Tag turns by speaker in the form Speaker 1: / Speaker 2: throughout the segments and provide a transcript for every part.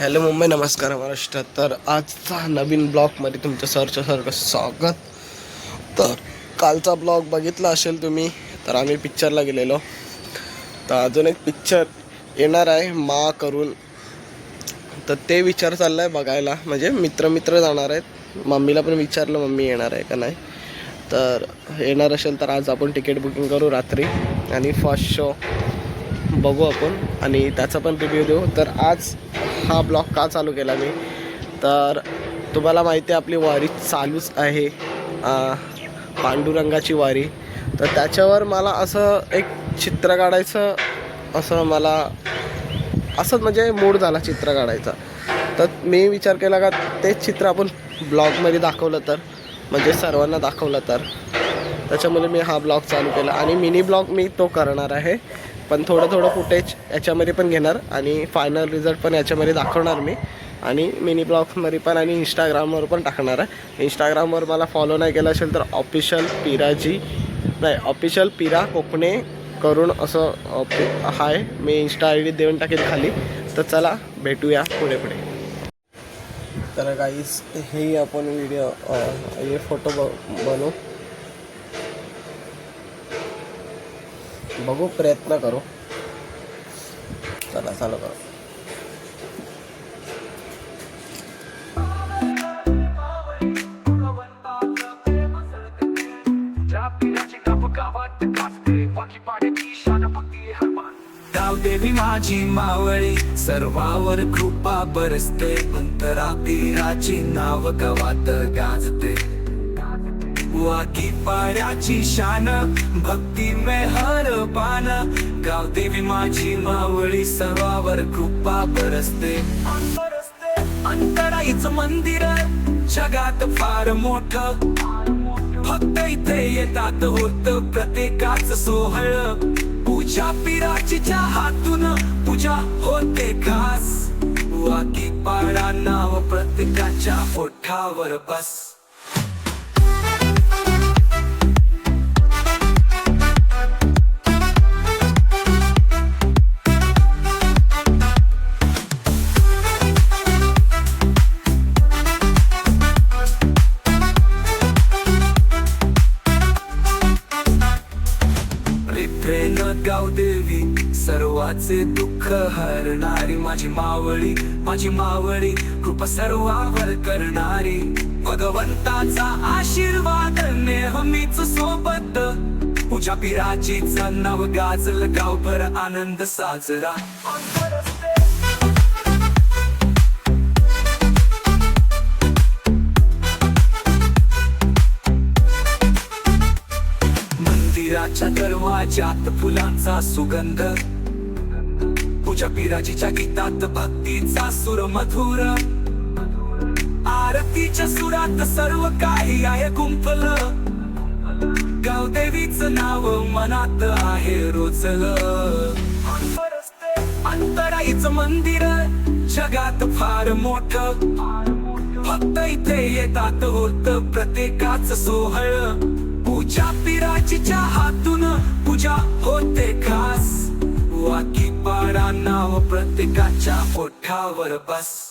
Speaker 1: Hello Mumbai नमस्कार महाराष्ट्र तर आजचा नवीन ब्लॉगमध्ये तुमचं सरचं सारखं स्वागत. तर कालचा ब्लॉग बघितला असेल तुम्ही तर आम्ही पिक्चरला गेलेलो. तर अजून एक पिक्चर येणार आहे मा करून. तर ते विचार चालला आहे बघायला. म्हणजे मित्र मित्र जाणार आहेत. मम्मीला पण विचारलं मम्मी येणार आहे का नाही. तर येणार असेल तर आज आपण तिकीट बुकिंग करू रात्री. आणि फर्स्ट शो बघू आपण आणि त्याचा पण रिव्ह्यू देऊ. तर आज हा ब्लॉग का चालू केला मी? तर तुम्हाला माहिती आहे आपली वारी चालूच आहे. पांडुरंगाची वारी. तर त्याच्यावर मला असं एक चित्र काढायचं असं मला असंच म्हणजे मूड झाला चित्र काढायचा. तर मी विचार केला का तेच चित्र आपण ब्लॉगमध्ये दाखवलं तर म्हणजे सर्वांना दाखवलं तर. त्याच्यामुळे मी हा ब्लॉग चालू केला. आणि मिनी ब्लॉग मी तो करणार आहे. पण थोडं थोडं फुटेज याच्यामध्ये पण घेणार आणि फायनल रिझल्ट पण याच्यामध्ये दाखवणार मी. आणि मिनी ब्लॉग्समध्ये पण आणि इंस्टाग्रामवर पण टाकणार आहे. इंस्टाग्रामवर मला फॉलो नाही केलं असेल तर ऑफिशियल पिराजी नाही ऑफिशियल पिरा कोकणे करून असं आहे हाय. मी इन्स्टा आय डी देऊन टाकेल खाली. तर चला भेटूया पुढे पुढे. तर काहीच हे आपण व्हिडिओ हे फोटो ब बनवू. बघू प्रयत्न करू. चला चालू करू.
Speaker 2: देवी माझी मावळी सर्वावर कृपा बरसते. अंतरातीराची नाव गवात गाजते. वाकी पाड्याची शान भक्ती में हर पान. गाव देवी माझी मावळी सर्वावर कृपा बरसते. अंतराईच मंदिर जगात फार मोठ. फक्त इथे येतात होत प्रत्येकाच सोहळ. पूजा पिराचीच्या हातून पूजा होते खास. वाकी पाडा नाव प्रत्येकाच्या ओठावर बस. गाव देवी सर्वाचे दुःख हरणारी माझी मावळी माझी मावळी कृपा सर्वावर करणारी. भगवंताचा आशीर्वाद नेहमीच सोबत. पूजा पिराचीच नव गाजल गावभर आनंद साजरा. मंदिराच्या दरवाजात फुलांचा सुगंध. पूजा पिराजीच्या गीतात भक्तीचा सुर मधुर. आरतीच्या सुरात सर्व काही आहे गुंफल. गावदेवीच नाव मनात आहे रोचल. अंतराईच मंदिर जगात फार मोठ. फक्त इथे येतात होत प्रत्येकाच सोहळ. पूजा पिराज प्रत्येकाच्या ओठावर बस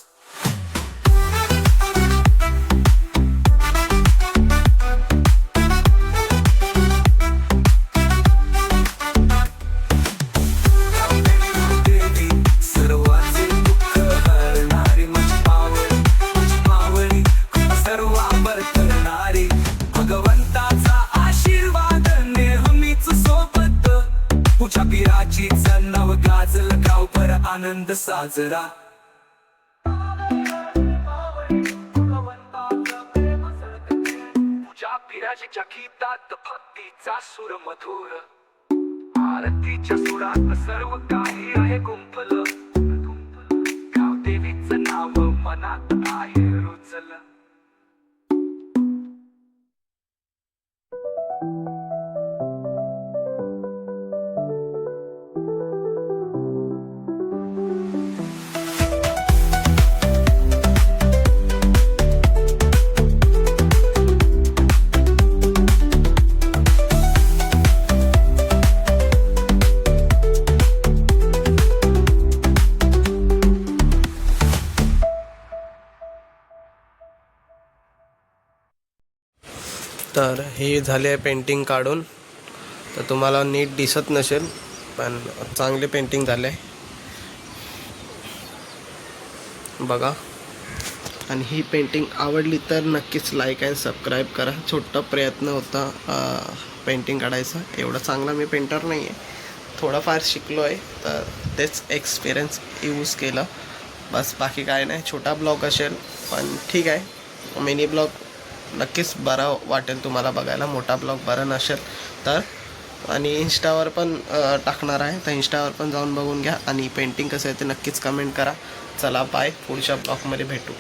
Speaker 2: आनंद साजरा. पूजा पिराचीच्या गीतात भक्तीचा सुर मधुर. आरतीच्या सुरात सर्व काही आहे गुंफल. गाव देवीचं नाव मनात आहे रुचल
Speaker 1: तर हे झाले आहे पेंटिंग काढून. तर तुम्हाला नीट दिसत नसेल पण चांगले पेंटिंग झाले. बघा. आणि ही पेंटिंग आवडली तर नक्कीच लाईक अँड सबस्क्राईब करा. छोटा प्रयत्न होता पेंटिंग काढायचा. एवढा चांगला मी पेंटर नाही आहे थोडाफार शिकलो आहे तर तेच एक्सपिरियन्स यूज केलं. बस बाकी काय नाही. छोटा ब्लॉग असेल पण ठीक आहे. मिनी ब्लॉग नक्कीच बरा वाटेल तुम्हाला बघायला. मोठा ब्लॉग बरा नसेल तर. आणि इंस्टावर पण टाकणार आहे. तर इंस्टावर पण जाऊन बघून घ्या. आणि पेंटिंग कसं आहे ते नक्कीच कमेंट करा. चला बाय पुढच्या ब्लॉगमध्ये भेटू.